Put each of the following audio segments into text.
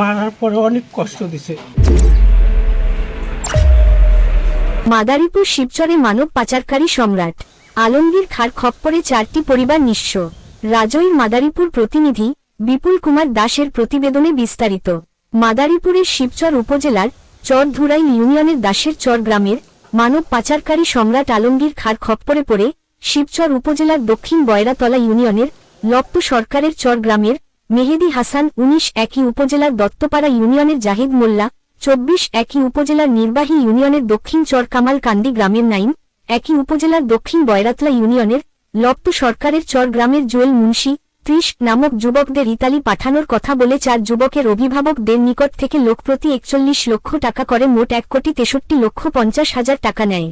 মারার পরে অনেক কষ্ট দিছে। মাদারীপুর শিবচরে মানব পাচারকারী সম্রাট। আলমগীর খার খপ্পরে চারটি পরিবার নিঃস্ব। রাজৈর মাদারীপুর প্রতিনিধি বিপুল কুমার দাসের প্রতিবেদনে বিস্তারিত। মাদারীপুরের শিবচর উপজেলার চরধুরাই ইউনিয়নের দাসের চর গ্রামের মানব পাচারকারী সম্রাট আলমগীর খার খপ্পরে পড়ে শিবচর উপজেলার দক্ষিণ বয়রাতলা ইউনিয়নের লপ্ত সরকারের চর গ্রামের মেহেদি হাসান উনিশ একই উপজেলার দত্তপাড়া ইউনিয়নের জাহিদ মোল্লা, চব্বিশ একই উপজেলার নির্বাহী ইউনিয়নের দক্ষিণ চর কামাল কান্দি গ্রামের নাইম, একই উপজেলার দক্ষিণ বয়রাতলা ইউনিয়নের লপ্ত সরকারের চর গ্রামের জুয়েল মুন্সি, ত্রিশ নামক যুবকদের ইতালি পাঠানোর কথা বলে চার যুবকের অভিভাবকদের নিকট থেকে লোকপ্রতি একচল্লিশ লক্ষ টাকা করে মোট এক কোটি তেষট্টি লক্ষ পঞ্চাশ হাজার টাকা নেয়।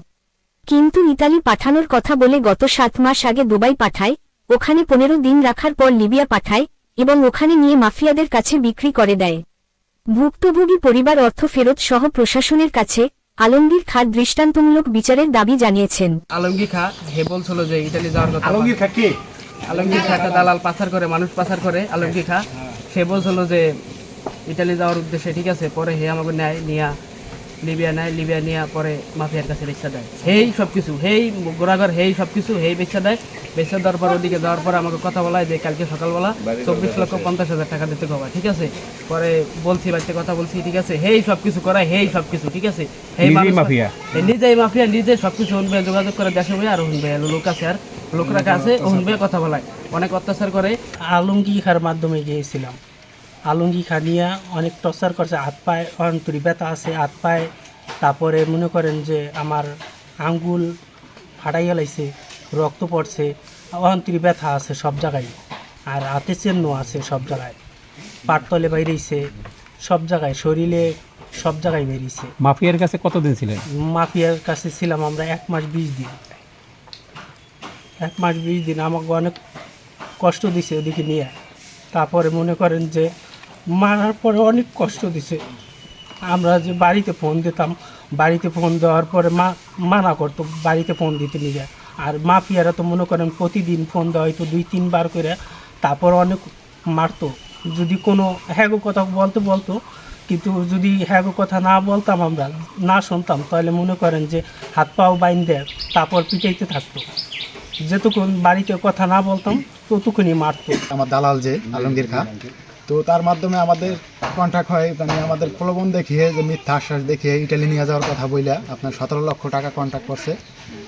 কিন্তু ইতালি পাঠানোর কথা বলে গত সাত মাস আগে দুবাই পাঠায়, ওখানে পনেরো দিন রাখার পর লিবিয়া পাঠায় এবং ওখানে নিয়ে মাফিয়াদের কাছে বিক্রি করে দেয়। ভুক্তভোগী পরিবার অর্থ ফেরত সহ প্রশাসনের কাছে আলমগীর খাঁ দৃষ্টান্তমূলক বিচারের দাবি জানিয়েছেন। আলমগীর খা হে বলছিল যে ইটালি যাওয়ার কথা। আলমগীর খা কে? আলমগীর খা একটা দালাল পাচার করে মানুষ পাচার করে আলমগীর খা। সে বলছিল যে ইটালি যাওয়ার উদ্দেশ্যে ঠিক আছে পরে হে আমাকে নেয় নিয়া লিবিয়া নেয় লিবিয়া নিয়ে পরে মাফিয়ার কাছে বেচা দেয়। হেই সব কিছু হেই গোড়াঘর হেই সব কিছু হেই বেচা দেয়। বেচা দেওয়ার পর ওদিকে যাওয়ার পরে আমাকে কথা বলায় যে কালকে সকালবেলা চব্বিশ লক্ষ পঞ্চাশ হাজার টাকা দিতে হবে ঠিক আছে? পরে বলছি বাড়িতে কথা বলছি ঠিক আছে? হেই সব কিছু করায় হেই সব কিছু ঠিক আছে? Hey mafia. এই নিজেই মাফিয়া নিজে সব সবকিছু শুনবে যোগাযোগ করে দেশে বই আর শুনবে লোক আছে আর। লোকরা কাছে শুনবে কথা বলায়। অনেক অত্যাচার করে। আলঙ্গি খার মাধ্যমে গিয়েছিলাম। আলঙ্গি খানিয়া অনেক টর্চার করছে হাত পায়ে অন্তরি ব্যথা আছে হাত পায়ে। তারপরে মনে করেন যে আমার আঙ্গুল ফাটাই গেলাইছে রক্ত পড়ছে অন্তরি ব্যথা আছে সব জায়গায়। আর হাতে চিহ্ন আছে সব জায়গায়। পাটতলে বাইরেছে সব জায়গায় শরীরে সব জায়গায় বেরিয়েছে মাফিয়ার কাছে কতদিন ছিলেন? মাফিয়ার কাছে ছিলাম আমরা এক মাস বিশ দিন। এক মাস বিশ দিন আমাকে অনেক কষ্ট দিছে ওদিকে নিয়ে। তারপরে মনে করেন যে মারার পরে অনেক কষ্ট দিছে। আমরা যে বাড়িতে ফোন দিতাম, বাড়িতে ফোন দেওয়ার পরে মা মানা করতো, বাড়িতে ফোন দিতে নিয়ে আর মাফিয়ারা তো মনে করেন প্রতিদিন ফোন দেওয়া হয়তো দুই, তিনবার করে, তারপর অনেক মারতো। যদি কোনো হ্যাগো কথা বলতে, বলতো। কিন্তু যদি হ্যাগো কথা না বলতাম আমরা, না শুনতাম, তাহলে মনে করেন যে হাত পাও বাইন দেয় তারপর পিটাইতে থাকতো। যেটুকুন বাড়িতে কথা না বলতাম ততটুকুনি মারতো। আমার দালাল যে, আলমগীর খা, তো তার মাধ্যমে আমাদের কন্ট্যাক্ট হয় মানে আমাদের প্রলোভন দেখিয়ে, যে মিথ্যা আশ্বাস দেখিয়ে ইটালি নিয়ে যাওয়ার কথা বইলা আপনার সতেরো লক্ষ টাকা কন্ট্যাক্ট করছে।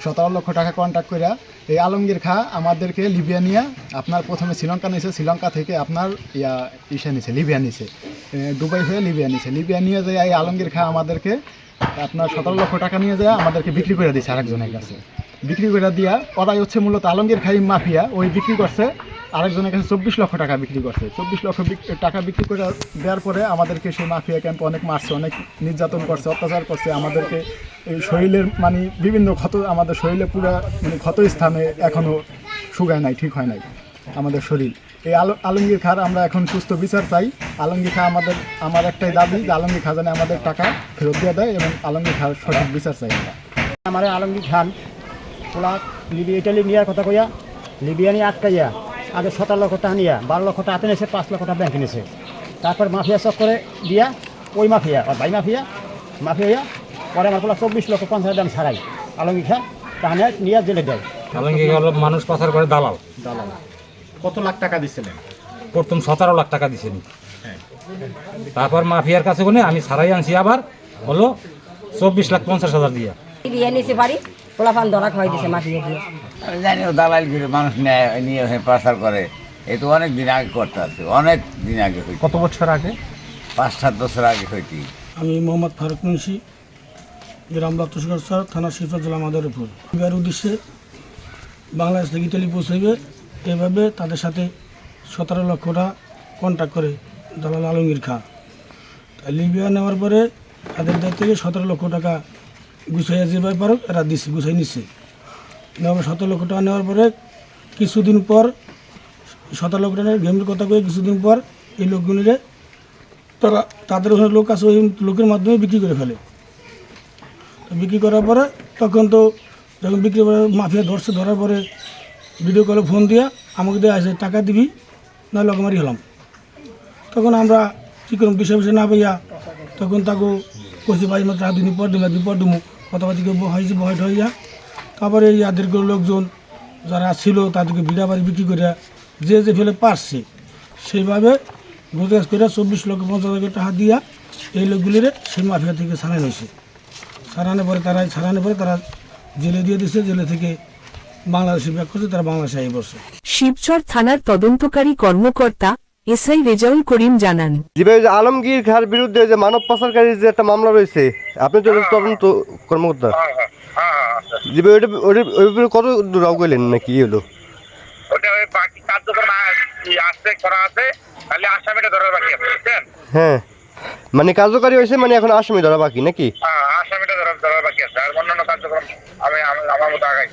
সতেরো লক্ষ টাকা কন্ট্যাক্ট করিয়া এই আলমগীর খা আমাদেরকে লিবিয়া নিয়ে, আপনার প্রথমে শ্রীলঙ্কা নিছে, শ্রীলঙ্কা থেকে আপনার ইয়া, ইসে নিছে লিবিয়া নিছে দুবাই হয়ে লিবিয়া নিছে। লিবিয়া নিয়ে যায় এই আলমগীর খা আমাদেরকে আপনার সতেরো লক্ষ টাকা নিয়ে যায় আমাদেরকে বিক্রি করে দিয়েছে আরেকজনের কাছে। বিক্রি করে দিয়া, ওরাই হচ্ছে মূলত আলমগীর খাই মাফিয়া, ওই বিক্রি করছে, আরেকজনের কাছে চব্বিশ লক্ষ টাকা বিক্রি করছে। চব্বিশ লক্ষ টাকা বিক্রি করে দেওয়ার পরে আমাদেরকে সেই মাফিয়া ক্যাম্পে অনেক মারছে, অনেক নির্যাতন করছে, অত্যাচার করছে। আমাদেরকে এই শরীরের মানে বিভিন্ন ক্ষত, আমাদের শরীরে পুরো মানে ক্ষত স্থানে এখনও শুকায় নাই, ঠিক হয় নাই আমাদের শরীর। এই আলো আলমগীর খার আমরা এখন সুস্থ বিচার চাই। আলমগীর খা আমাদের আমার একটাই দাবি যে আলমগীর খা আমাদের টাকা ফেরত দিয়ে দেয় এবং আলমগীর খার সঠিক বিচার চাই আমরা। আমার আলমগীর খান ওলা লিবিয়া ইটালি নিয়ার কথা কইয়া লিবিয়া নিয়ে আটকাইয়া আগে সতেরো লক্ষ টাকা নিয়া বারো লক্ষ টাকা নিয়েছে পাঁচ লক্ষ টাকা ব্যাংকে নিয়েছে তারপর মাফিয়া চক করে দিয়া ওই মাফিয়া আর ভাই মাফিয়া মাফিয়া হইয়া পরে আমার পোলা চব্বিশ লক্ষ পঞ্চাশ হাজার দাম ছাড়াই। আলমগীর খান তাহলে নিয়ে জেলে দেয় আলমগীর মানুষ পাচার করে দালাল। দালাল। কত লাখ টাকা দিচ্ছিলেন প্রথম সতেরো লাখ টাকা দিছেন তারপর মাফিয়ার কাছে কোনে আমি ছাড়াই আনছি আবার হলো চব্বিশ লাখ পঞ্চাশ হাজার দিয়া। বিয়ে নিছে বাড়ি পোলাপান ধরা খাওয়াই দিছে মাফিয়া দিয়ে। আমি জানি ও দালাল করে মানুষ নেয় নিয়ে হয়ে পাচার করে। এ তো অনেক দিন আগে করতে আছে অনেক দিন আগে হইতে কত বছর আগে? পাঁচ সাত বছর আগে হইতে আমি মোহাম্মদ ফারুক মুন্সি গ্রাম বাতুসগর স্যার থানা শিবচর জেলা মাদারীপুর। বিবাহের উদ্দেশ্যে বাংলাদেশ থেকে ইতালি পৌঁছাইবে এভাবে তাদের সাথে সতেরো লক্ষ টাকা কন্ট্যাক্ট করে দালাল আলমগীর খা। তাই লিবিয়া নেওয়ার পরে তাদের দায়িত্ব থেকে সতেরো লক্ষ টাকা গুছাইয়া যে পারো এরা দিচ্ছে গুছাই নিচ্ছে নেওয়ার সতেরো লক্ষ টাকা নেওয়ার পরে কিছুদিন পর সতেরো লক্ষ টাকার গেমের কথা কয়ে কিছুদিন পর এই লোকগুলিরে তারা, তাদের ওখানে লোক আছে ওই লোকের মাধ্যমে বিক্রি করে ফেলে। তো বিক্রি করার পরে তখন তো যখন বিক্রি করে মাফিয়া ধরছে, ধরার পরে ভিডিও কলে ফোন দিয়া আমাকে দিয়ে আসে টাকা দিবি না লোক মারি হলাম। তখন আমরা কী করুন বিষয় বিষয় না পাইয়া তখন তাকে কষি ভাই মাত্র দিন পর দিন দিন পর দিমু কথাবার্তিকে হয়েছে বহাইট হইয়া তারপরে ইয়াদেরকে লোকজন যারা ছিল, তাদেরকে ভিড়া বাড়ি বিক্রি করে যে যে ফেলে পারছে, সেইভাবে রোজগার করে চব্বিশ লক্ষ পঞ্চাশ হাজার টাকা দিয়া এই লোকগুলিরে সেই মাফিয়া থেকে ছাড়ানো হয়েছে। ছাড়ানোর পরে তারা ছাড়ানোর পরে তারা জেলে দিয়ে দিচ্ছে জেলে থেকে বাংলাদেশে ব্যাক করছে, তারা বাংলাদেশে আই বসে শিবচর থানার তদন্তকারী কর্মকর্তা এসআই রেজাউল করিম জানান। আলমগীর খার বিরুদ্ধে যে মানব পাচারকারীর যে একটা মামলা রয়েছে আপনি তো তদন্ত কর্মকর্তা ওটা ওটা ওই কত দূর গেলেন নাকি কি হলো? ওটা ওই বাকি কার্যক্রম আসতে করা আছে খালি আসামিটা ধরার বাকি আছে বুঝছেন? হ্যাঁ। মানে কার্যকারী হয়েছে মানে এখন আসামি ধরা বাকি নাকি? হ্যাঁ আসামিটা ধরার বাকি আছে আর অন্যান্য কার্যক্রম আমি আমি- আমার মতো আগাই